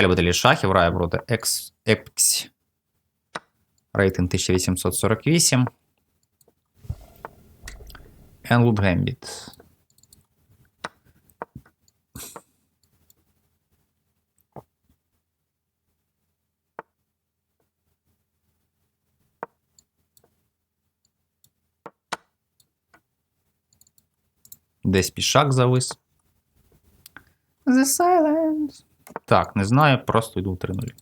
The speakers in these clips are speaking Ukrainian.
Любитель любителі шахів грає проти Екс... Епкс. Рейтинг 1848. Енлуд Гембіт. Десь пішак завис. The silence. Так, не знаю, просто йду в 3-0.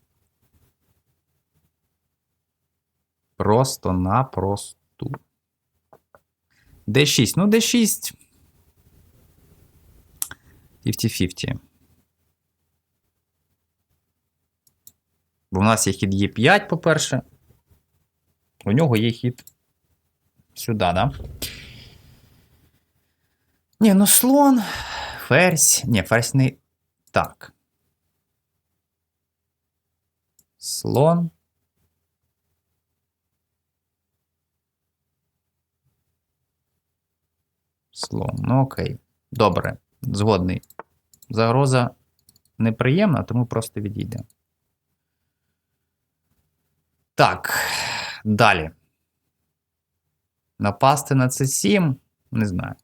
Просто напросту. D6. Ну, D6. 50-50. Бо в нас є хід Е5, по-перше. У нього є хід сюди, да? Ні, ну слон, ферзь. Ні, ферзь не. Так. Слон. Слон. Ну окей. Добре. Згодний. Загроза неприємна, тому просто відійде. Так. Далі. Напасти на c 7 Не знаю.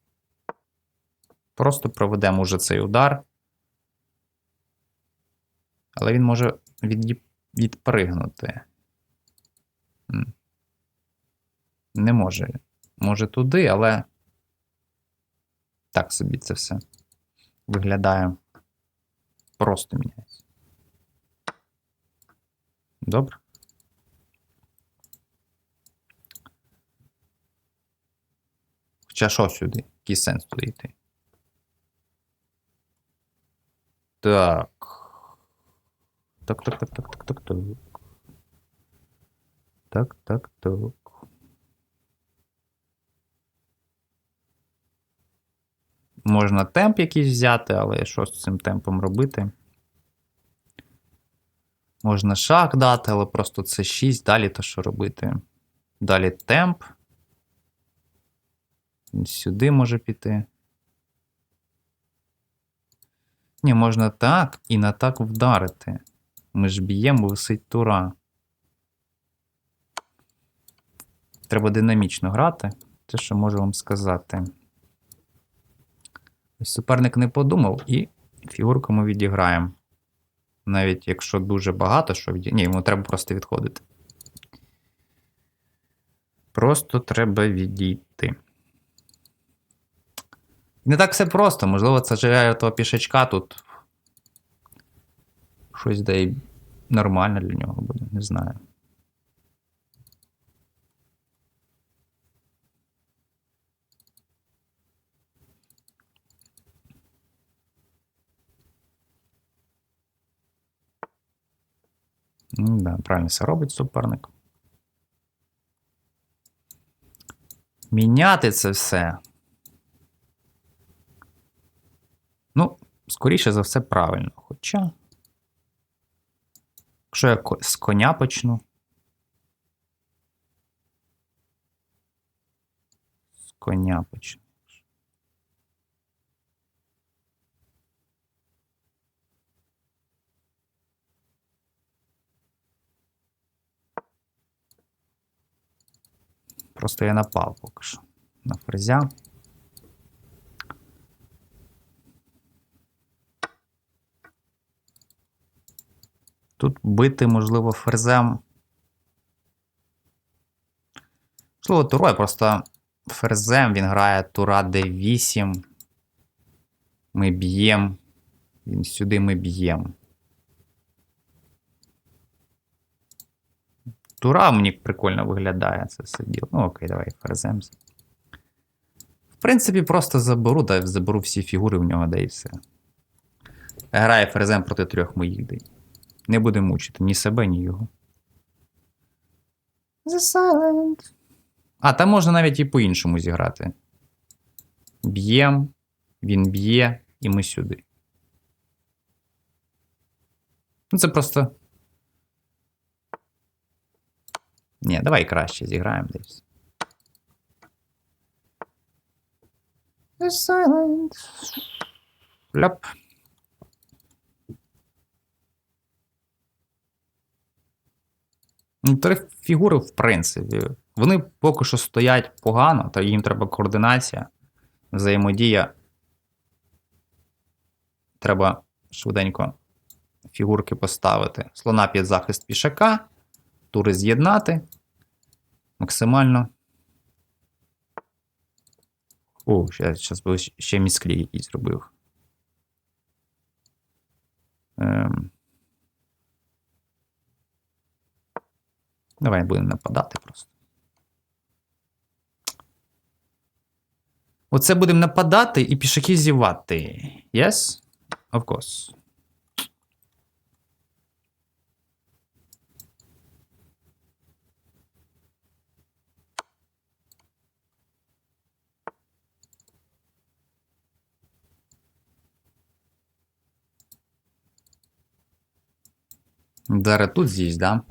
Просто проведемо уже цей удар. Але він може від... відпригнути. Не може. Може туди, але. Так собі це все виглядає. Просто міняється. Добре. Хоча що сюди? Який сенс туди йти? Так. Так, так, так, так, так, так, так. Так, так, так. Можна темп якийсь взяти, але що з цим темпом робити? Можна шах дати, але просто це 6. Далі то що робити? Далі темп. Сюди може піти. Ні, можна так і на так вдарити. Ми ж б'ємо, висить тура. Треба динамічно грати. Це що можу вам сказати. Ось Суперник не подумав і фігурку ми відіграємо. Навіть якщо дуже багато, що віді... Ні, йому треба просто відходити. Просто треба відійти. Не так все просто. Можливо, це живе того пішачка тут. Щось й нормально для нього буде, не знаю. Ну, да, правильно все робить суперник. Міняти це все. Ну, скоріше за все, правильно. Хоча. Якщо я з коня почну. З коня почну. Просто я напав поки що на ферзя. Тут бити, можливо, ферзем. Можливо, турою, просто ферзем він грає тура d8. Ми б'ємо. Він сюди ми б'ємо. Тура мені прикольно виглядає це все діло. Ну, окей, давай ферзем. В принципі, просто заберу, да, заберу всі фігури в нього, да і все. Грає ферзем проти трьох моїх дій. Не буде мучити ні себе, ні його. The silent. А, там можна навіть і по-іншому зіграти. Б'єм, він б'є, і ми сюди. Ну, це просто. Ні, давай краще зіграємо десь. The silent. Ляп. Ну, Три фігури, в принципі, вони поки що стоять погано, та їм треба координація, взаємодія. Треба швиденько фігурки поставити. Слона під захист пішака, тури з'єднати максимально. О, ще, ще, ще місклі якийсь зробив. Давай будемо нападати просто. Оце будемо нападати і пішаки зівати. Yes? Of course. Зараз тут з'їсть, да?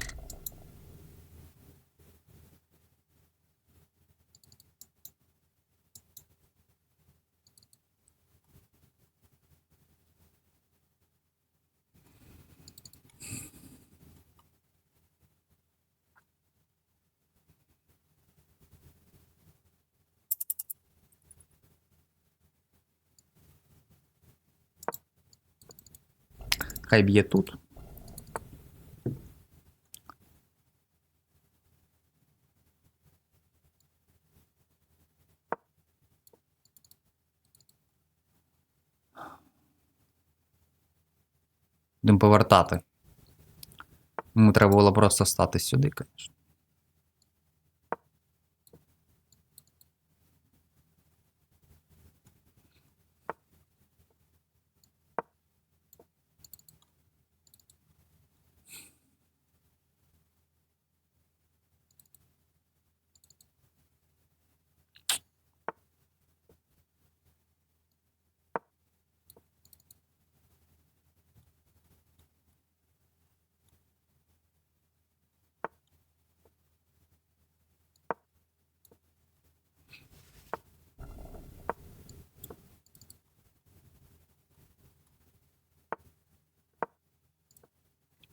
Хай б'є тут. Будемо повертати. Йому треба було просто стати сюди, звісно.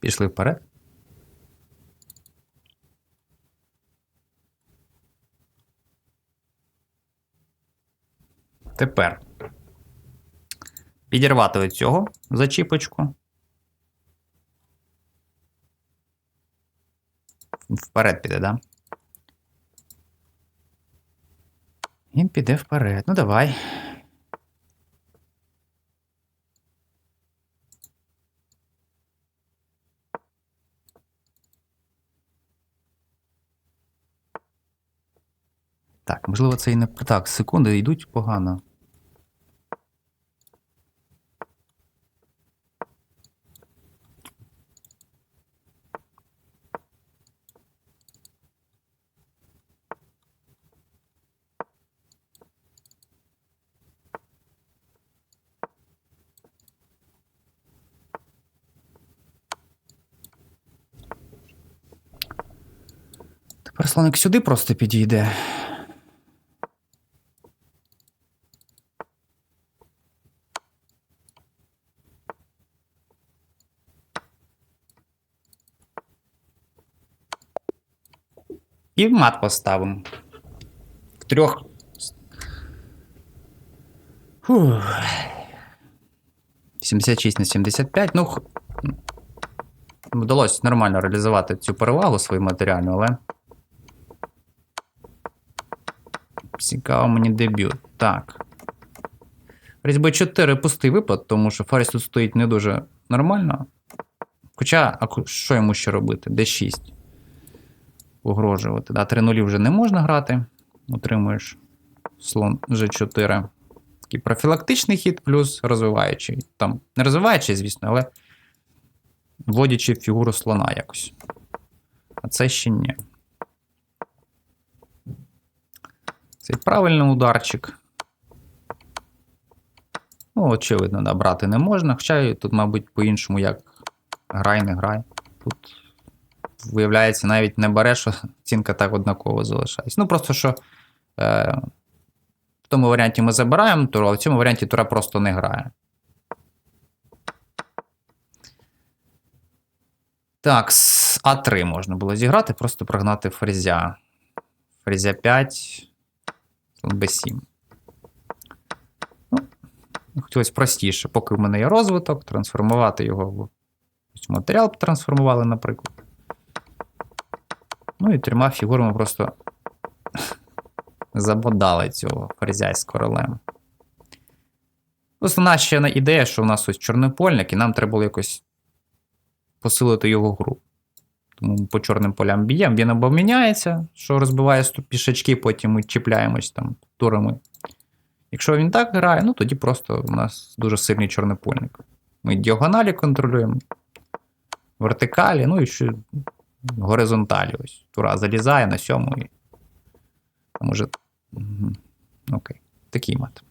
Пішли вперед. Тепер підірвати від цього зачіпочку. Вперед піде, да? Він піде вперед. Ну, давай. Так, можливо, це і не так. Секунди йдуть погано. Тепер сюди просто підійде. І мат поставимо. В трьох. Фух. 76 на 75. Ну, вдалося нормально реалізувати цю перевагу свою матеріальну, але. Цікаво мені дебют. Так. Різьби 4 пустий випад, тому що Фаріс тут стоїть не дуже нормально. Хоча, а що йому ще робити? Д6 погрожувати. Да, 3 нулі вже не можна грати. Отримуєш слон G4. Такий профілактичний хід, плюс розвиваючий. Там не розвиваючий, звісно, але вводячи фігуру слона якось. А це ще ні. Цей правильний ударчик. Ну, очевидно, да, брати не можна. Хоча тут, мабуть, по-іншому як грай, не грай. Тут виявляється, навіть не бере, що оцінка так однаково залишається. Ну, просто що е, в тому варіанті ми забираємо туру, а в цьому варіанті тура просто не грає. Так, з А3 можна було зіграти, просто прогнати ферзя. Ферзя 5, Б7. Ну, хотілося простіше, поки в мене є розвиток, трансформувати його в ось матеріал трансформували, наприклад. Ну і трьома фігурами просто забодали цього ферзя з королем. Основна ще ідея, що у нас ось чорнопольник, і нам треба було якось посилити його гру. Тому по чорним полям б'ємо, він або міняється, що розбиває пішачки, потім ми чіпляємось там турами. Якщо він так грає, ну тоді просто у нас дуже сильний чорнопольник. Ми діагоналі контролюємо, вертикалі, ну і ще горизонталі. Ось. Тура залізає на сьому. Може. Угу. Окей. Такий мат.